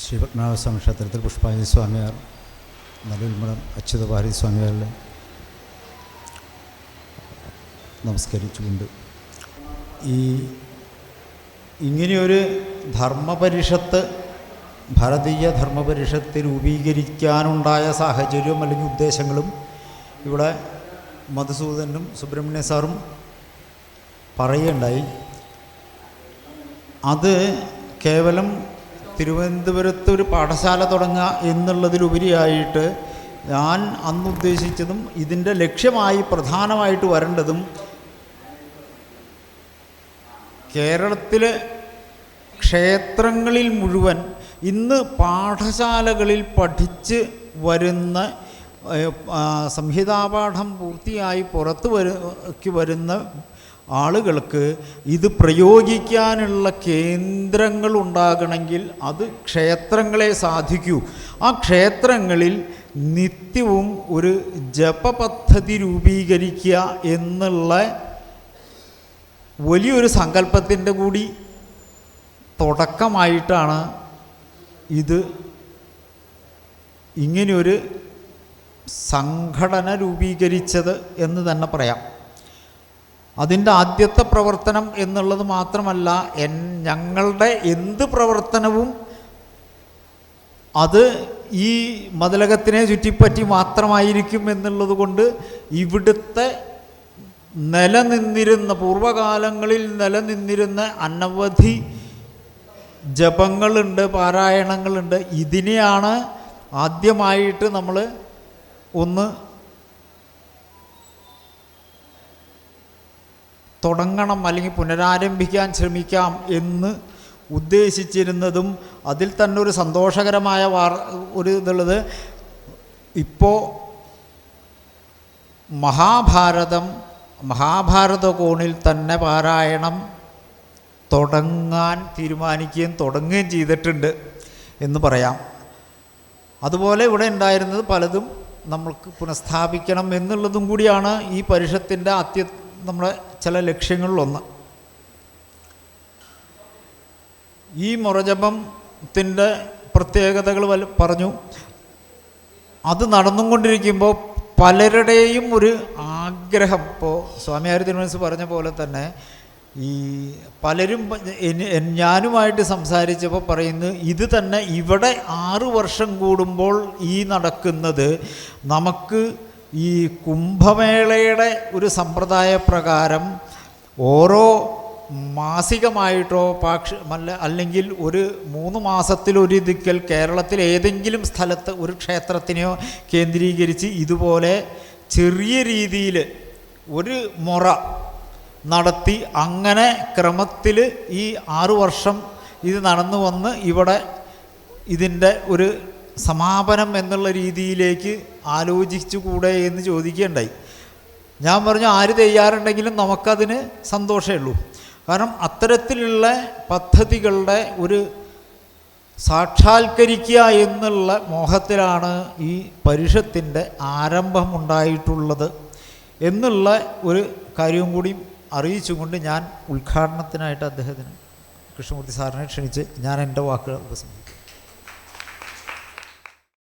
ശ്രീപത്മനാഭസ്വാമി ക്ഷേത്രത്തിൽ പുഷ്പാഞ്ജലി സ്വാമിയാർ നല്ലൂൽമഠം അച്യുത ഭാരതി സ്വാമിയാരിലെ നമസ്കരിച്ചുകൊണ്ട്. ഈ ഇങ്ങനെയൊരു ധർമ്മപരിഷത്ത് ഭാരതീയ ധർമ്മപരിഷത്ത് രൂപീകരിക്കാനുണ്ടായ സാഹചര്യവും അല്ലെങ്കിൽ ഉദ്ദേശങ്ങളും ഇവിടെ മധുസൂദനും സുബ്രഹ്മണ്യ സാറും പറയുകയുണ്ടായി. അത് കേവലം തിരുവനന്തപുരത്ത് ഒരു പാഠശാല തുടങ്ങുക എന്നുള്ളതിലുപരിയായിട്ട് ഞാൻ അന്ന് ഉദ്ദേശിച്ചതും ഇതിന്റെ ലക്ഷ്യമായി പ്രധാനമായിട്ട് വരേണ്ടതും കേരളത്തിലെ ക്ഷേത്രങ്ങളിൽ മുഴുവൻ ഇന്ന് പാഠശാലകളിൽ പഠിച്ച് വരുന്ന സംഹിതാപാഠം പൂർത്തിയായി പുറത്ത് വരു വരുന്ന ആളുകൾക്ക് ഇത് പ്രയോഗിക്കാനുള്ള കേന്ദ്രങ്ങൾ ഉണ്ടാകണമെങ്കിൽ അത് ക്ഷേത്രങ്ങളെ സാധിക്കൂ. ആ ക്ഷേത്രങ്ങളിൽ നിത്യവും ഒരു ജപപദ്ധതി രൂപീകരിക്കുക എന്നുള്ള വലിയൊരു സങ്കല്പത്തിന്റെ കൂടി തുടക്കമായിട്ടാണ് ഇത് ഇങ്ങനെയൊരു സംഘടന രൂപീകരിച്ചത് എന്ന് തന്നെ പറയാം. അതിന്റെ ആദ്യത്തെ പ്രവർത്തനം എന്നുള്ളത് മാത്രമല്ല എൻ ഞങ്ങളുടെ എന്ത് പ്രവർത്തനവും അത് ഈ മതിലകത്തിനെ ചുറ്റിപ്പറ്റി മാത്രമായിരിക്കും എന്നുള്ളത് കൊണ്ട് ഇവിടുത്തെ നിലനിന്നിരുന്ന പൂർവകാലങ്ങളിൽ നിലനിന്നിരുന്ന അനവധി ജപങ്ങളുണ്ട് പാരായണങ്ങളുണ്ട്. ഇതിനെയാണ് ആദ്യമായിട്ട് നമ്മൾ ഒന്ന് തുടങ്ങണം അല്ലെങ്കിൽ പുനരാരംഭിക്കാൻ ശ്രമിക്കാം എന്ന് ഉദ്ദേശിച്ചിരുന്നതും അതിൽ തന്നെ ഒരു സന്തോഷകരമായ വാർ ഒരു ഇതുള്ളത് ഇപ്പോൾ മഹാഭാരതം മഹാഭാരത കോണിൽ തന്നെ പാരായണം തുടങ്ങാൻ തീരുമാനിക്കുകയും തുടങ്ങുകയും ചെയ്തിട്ടുണ്ട് എന്ന് പറയാം. അതുപോലെ ഇവിടെ ഉണ്ടായിരുന്നത് പലതും നമ്മൾക്ക് പുനഃസ്ഥാപിക്കണം എന്നുള്ളതും കൂടിയാണ് ഈ പരിഷത്തിന്റെ അത്യ നമ്മുടെ ചില ലക്ഷ്യങ്ങളിലൊന്ന്. ഈ മുറജപത്തിന്റെ പ്രത്യേകതകൾ വല്ല പറഞ്ഞു. അത് നടന്നുകൊണ്ടിരിക്കുമ്പോൾ പലരുടെയും ഒരു ആഗ്രഹം. ഇപ്പോൾ സ്വാമിയാരി തിരുമനസ് പറഞ്ഞ പോലെ തന്നെ ഈ പലരും ഞാനുമായിട്ട് സംസാരിച്ചപ്പോൾ പറയുന്നു ഇത് തന്നെ ഇവിടെ ആറു വർഷം കൂടുമ്പോൾ ഈ നടക്കുന്നത് നമുക്ക് ഈ കുംഭമേളയുടെ ഒരു സമ്പ്രദായ പ്രകാരം ഓരോ മാസികമായിട്ടോ പാക്ഷ അല്ല അല്ലെങ്കിൽ ഒരു മൂന്ന് മാസത്തിലൊരിക്കൽ കേരളത്തിൽ ഏതെങ്കിലും സ്ഥലത്ത് ഒരു ക്ഷേത്രത്തിനെയോ കേന്ദ്രീകരിച്ച് ഇതുപോലെ ചെറിയ രീതിയിൽ ഒരു മുറ നടത്തി അങ്ങനെ ക്രമത്തിൽ ഈ ആറു വർഷം ഇത് നടന്നു വന്ന് ഇവിടെ ഇതിന്റെ ഒരു സമാപനം എന്നുള്ള രീതിയിലേക്ക് ആലോചിച്ചു കൂടെ എന്ന് ചോദിക്കുകയുണ്ടായി. ഞാൻ പറഞ്ഞു ആര് തയ്യാറുണ്ടെങ്കിലും നമുക്കതിന് സന്തോഷമേ ഉള്ളൂ. കാരണം അത്തരത്തിലുള്ള പദ്ധതികളുടെ ഒരു സാക്ഷാത്കരിക്കുക എന്നുള്ള മോഹത്തിലാണ് ഈ പരിഷത്തിന്റെ ആരംഭമുണ്ടായിട്ടുള്ളത് എന്നുള്ള ഒരു കാര്യവും കൂടി അറിയിച്ചുകൊണ്ട് ഞാൻ ഉദ്ഘാടനത്തിനായിട്ട് അദ്ദേഹത്തിന് കൃഷ്ണമൂർത്തി സാറിനെ ക്ഷണിച്ച് ഞാൻ എന്റെ വാക്കുകൾ ഉപസംഹരിക്കും